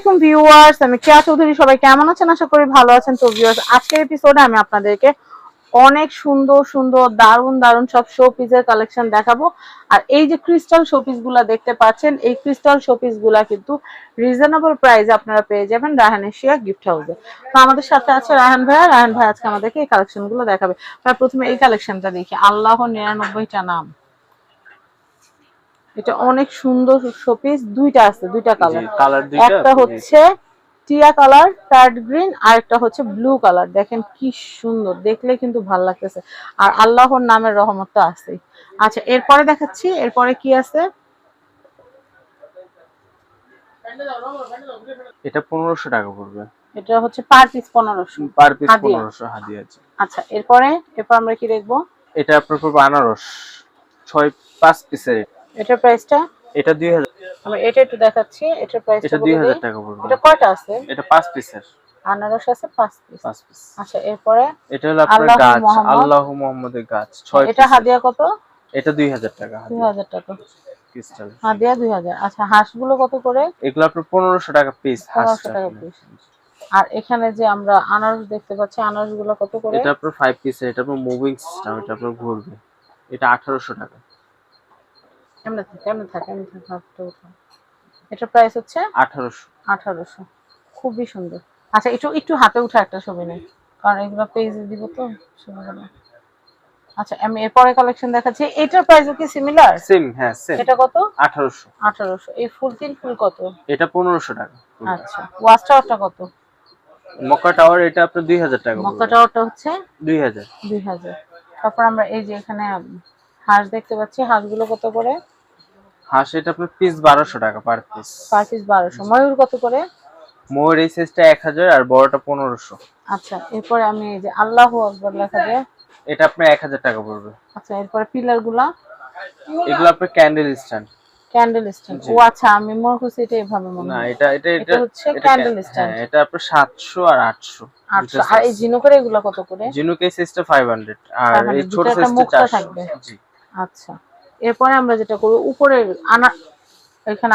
আলাইকুম ভিউয়ার্স, আমি কেয়া চৌধুরী। সবাই কেমন আছেন? আশা করি ভালো আছেন। তো ভিউয়ার্স, আজকের এপিসোডে আমি আপনাদেরকে অনেক সুন্দর সুন্দর, দারুণ দারুণ সব শো পিসের কালেকশন দেখাবো। আর এই যে ক্রিস্টাল শোপিসগুলা দেখতে পাচ্ছেন, এই ক্রিস্টাল শোপিসগুলা কিন্তু রিজনেবল প্রাইসে আপনারা পেয়ে যাবেন রাহান এশিয়া গিফট হাউসে তো আমাদের সাথে আছে রাহান ভাইয়া। রাহান ভাই আজকে আমাদেরকে এই কালেকশনগুলো দেখাবে প্রথমে এই কালেকশনটা দেখি। আল্লাহ নিরানব্বইটা নাম। এটা অনেক সুন্দর শোপিস দুইটা আছে দুইটা কালার কালার দুইটা একটা হচ্ছে টিয়া কালার প্যাড গ্রিন আর একটা হচ্ছে ব্লু কালার দেখেন কি সুন্দর দেখলে কিন্তু ভালো লাগতেছে। আর আল্লাহর নামের রহমত তো আছেই। আচ্ছা এরপরে দেখাচ্ছি এরপরে কি আছে? এটা পনেরোশো টাকা পড়বে। এটা হচ্ছে পার পিস পনেরোশো। পার পিস হাদিয়া। পনেরোশো হাদি আছে আচ্ছা এরপরে এরপর আমরা কি দেখব? এটা আপনার পড়বে আনারস। ছয় পাঁচ পিসের এটার প্রাইসটা এটা দুই হাজার। আমরা এটা একটু দেখাচ্ছি এটার প্রাইসটা এটা দুই হাজার টাকা পড়বে। এটা কয়টা আছে? এটা পাঁচ পিসের আনারস আছে পাঁচ পিস পাঁচ পিস আচ্ছা এরপরে? এটা হলো আপনার গাছ আল্লাহ মোহাম্মদের গাছ ছয় এটা হাদিয়া কত? এটা দুই হাজার টাকা দুই হাদিয়া হাজার টাকা। ক্রিস্টাল হাদিয়া দুই হাজার। আচ্ছা হাঁসগুলো কত করে? এগুলো আপনার পনেরোশো টাকা পিস পনেরোশো টাকা পিস আর এখানে যে আমরা আনারস দেখতে পাচ্ছি আনারসগুলো কত করে? এটা আপনার ফাইভ পিসের এটা আপনার মুভিং সিস্টেম এটা আপনার ঘুরবে। এটা আঠারোশো টাকা। কেমনে থাকে কেমনে থাকে? কেমনে থাকে হাতটা উঠাও। এটার প্রাইস হচ্ছে আঠারোশো। আঠারোশো। খুবই সুন্দর। আচ্ছা একটু একটু হাতে উঠে একটা ছবি নেই। কারণ এগুলো পেজে দিব তো ছবিগুলো আচ্ছা আমি এরপরে কালেকশন দেখাচ্ছি। এটার প্রাইস কি সিমিলার সেম হ্যাঁ সেম এটা কত? আঠারোশো। আঠারোশো। এই ফুল তিন ফুল কত? এটা পনেরোশো টাকা। আচ্ছা ওয়াচ টাওয়ারটা কত? মক্কা টাওয়ার এটা আপনার দুই হাজার টাকা মক্কা টাওয়ারটা হচ্ছে দুই হাজার। দুই হাজার। তারপর আমরা এই যে এখানে হাঁস দেখতে পাচ্ছি। হাঁসগুলো কত করে? হাঁস এটা আপনার পিস বারোশো টাকা পার পিস পার পিস বারোশো। ময়ূর কত করে? ময়ূর এই সাইজটা এক হাজার আর বড়টা পনেরোশো। আচ্ছা এরপরে আমি এই যে আল্লাহ আকবর লেখা যায় এটা আপনার এক হাজার টাকা পড়বে। আচ্ছা এরপরে পিলারগুলা এগুলো আপনার ক্যান্ডেল স্ট্যান্ড ক্যান্ডেল স্ট্যান্ড ও আচ্ছা আমি মনে করছি এটা এভাবে মনে না এটা এটা এটা হচ্ছে ক্যান্ডেল। হ্যাঁ, এটা আপনার সাতশো আর আটশো। আচ্ছা আর এই জিনুকের এগুলো কত করে? জিনুকের সাইজটা ফাইভ হান্ড্রেড আর এই ছোট সাইজটা মুক্তা চারশো। থাকবে। জি। আচ্ছা। এরপরে আমরা যেটা করব উপরে আনার এখানে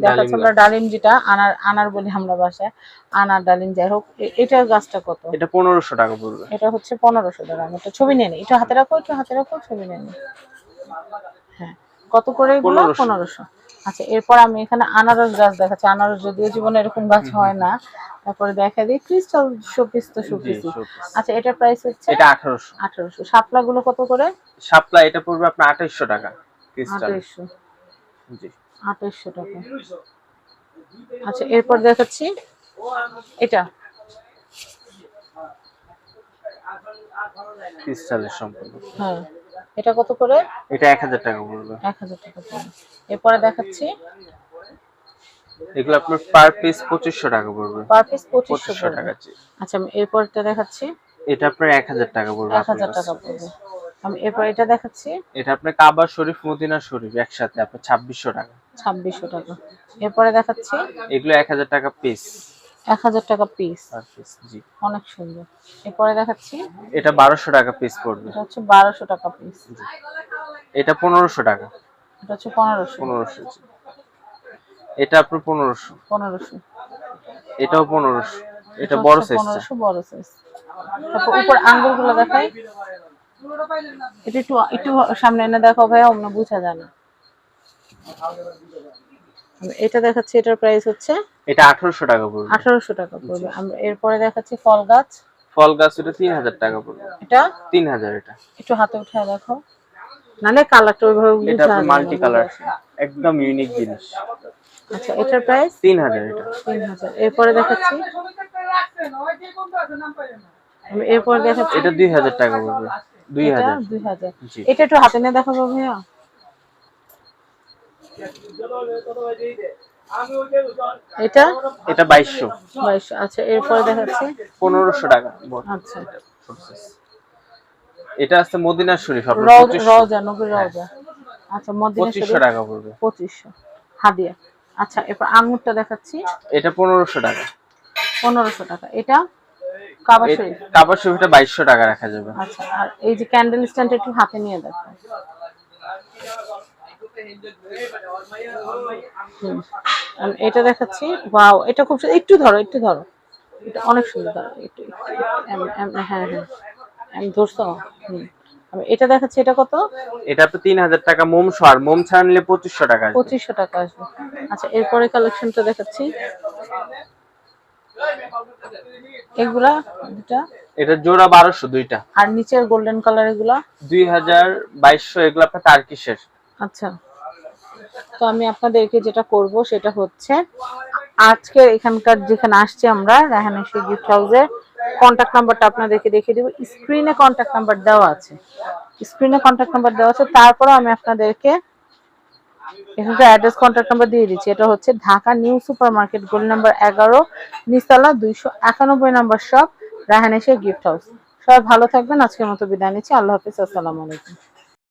দেখাচ্ছে ডালিম আমরা ডালিম যেটা আনার আনার বলি আমরা বাসায়। আনার ডালিম যাই হোক এটা এটার গাছটা কত? এটা পনেরোশো টাকা পড়বে। এটা হচ্ছে পনেরোশো টাকা। আমি একটা ছবি নিয়ে নিই। এটা হাতে রাখো একটু হাতে রাখো ছবি নিয়ে নিই। হ্যাঁ। কত করে এগুলো? 1500 পনেরোশো। আচ্ছা এরপর আমি এখানে আনারস গাছ দেখাচ্ছি। আনারস যদিও জীবনে এরকম গাছ হয় না তারপরে দেখা দিই। ক্রিস্টাল শোপিস তো শোপিস আচ্ছা এটা প্রাইস হচ্ছে এটা আঠারোশো। আঠারোশো। শাপলা গুলো কত করে? শাপলা এটা পড়বে আপনার আঠাইশশো টাকা ক্রিস্টাল আঠাইশশো। জি। আঠাইশশো টাকা। আচ্ছা এরপর দেখাচ্ছি। এটা। ক্রিস্টালের সম্পূর্ণ। হ্যাঁ। এটা কত করে? এটা এক হাজার টাকা পড়বে। এক হাজার টাকা করে। এরপরে দেখাচ্ছি। এগুলো আপনার পার পিস পঁচিশশো টাকা পড়বে। পার পিস পঁচিশশো পঁচিশশো টাকা জি। আচ্ছা আমি এরপরটা দেখাচ্ছি। এটা আপনার এক হাজার টাকা পড়বে এক হাজার আপনার টাকা পড়বে। আমি এরপর এটা দেখাচ্ছি। এটা আপনার কাবা শরীফ মদিনা শরীফ একসাথে আপনার ছাব্বিশশো টাকা। ছাব্বিশশো টাকা। এরপরে দেখাচ্ছি। এগুলো এক হাজার টাকা পিস এক হাজার টাকা পিস জি। অনেক সুন্দর। এরপরে দেখাচ্ছি। এটা বারোশো টাকা পিস পড়বে। এটা হচ্ছে বারোশো টাকা পিস এটা পনেরোশো টাকা। এটা হচ্ছে পনেরোশো। পনেরোশো এটা আপনার পনেরোশো। পনেরোশো। এটাও পনেরোশো। এটা বড় সাইজটা পনেরোশো বড় সাইজ তারপর উপর আঙ্গুরগুলো দেখাই। এটা একটু একটু সামনে এনে দেখো ভাই অন্য বোঝা যায় না। এটা দেখাচ্ছি এটার প্রাইস হচ্ছে এটা আঠারোশো টাকা পড়বে। আঠারোশো টাকা পড়বে। আমরা এরপরে দেখাচ্ছি ফল গাছ। ফল গাছ এটা তিন হাজার টাকা পড়বে। এটা? তিন হাজার এটা। একটু হাতে উঠে দেখো। নালে কালারটা ওইভাবে এটা মাল্টি কালার একদম ইউনিক জিনিস। আচ্ছা এটার প্রাইস তিন হাজার এটা। তিন হাজার। এরপরে দেখাচ্ছি। এরপরে দেখাচ্ছি। এটা দুই হাজার টাকা পড়বে। দুই হাজার এটা হাজার। দুই হাজার। জি। এটা একটু হাতে নিয়ে দেখাবো ভাইয়া। এটা? এটা বাইশশো। বাইশশো। আচ্ছা এরপরে দেখাচ্ছি। পনেরোশো টাকা আচ্ছা। এটা আছে মদিনা শরীফ আপনার রওজা পঁচিশশো। রওজা নবীর রওজা। আচ্ছা মদিনা টাকা পড়বে। হাদিয়া। আচ্ছা এরপর আঙুরটা দেখাচ্ছি। এটা পনেরোশো টাকা। পনেরোশো টাকা। এটা কাবা শরীফ? কাবার শরীফটা বাইশশো টাকা রাখা যাবে। আচ্ছা আর এই যে ক্যান্ডেল স্ট্যান্ড একটু হাতে নিয়ে দেখো। এটা দেখাচ্ছি। ওয়াও এটা খুব সুন্দর একটু ধরো একটু ধরো। এটা অনেক সুন্দর একটু হ্যাঁ হ্যাঁ। আমি ধরছো হুম। এটা দেখাচ্ছি এটা কত? এটা তিন হাজার টাকা মোম সহ আর মোম ছাড়া নিলে পঁচিশশো টাকা আসবে। পঁচিশশো টাকা আসবে। আচ্ছা এরপরে কালেকশনটা দেখাচ্ছি। এগুলা দুটা এটা জোড়া বারোশো দুইটা। আর নিচের গোল্ডেন কালার এগুলা? দুই হাজার বাইশশো এগুলো আপনার টার্কিশের আচ্ছা। তো আমি আপনাদেরকে যেটা করব সেটা হচ্ছে আজকে এখানকার যেখানে আসছি আমরা রাহানেশ্বর গিফট হাউসের কন্ট্যাক্ট নাম্বারটা আপনাদেরকে দেখিয়ে দেবো। স্ক্রিনে কন্ট্যাক্ট নাম্বার দেওয়া আছে। স্ক্রিনে কন্ট্যাক্ট নাম্বার দেওয়া আছে তারপরে আমি আপনাদেরকে এখানকার অ্যাড্রেস কন্ট্যাক্ট নাম্বার দিয়ে দিচ্ছি। এটা হচ্ছে ঢাকা নিউ সুপার মার্কেট গোল নাম্বার এগারো, নিস্তালা দুইশো একানব্বই number shop Rahaneshwar gift house সবাই ভালো থাকবেন, আজকের মতো বিদায় নিচ্ছি। আল্লাহ হাফিজ, আসসালামু আলাইকুম।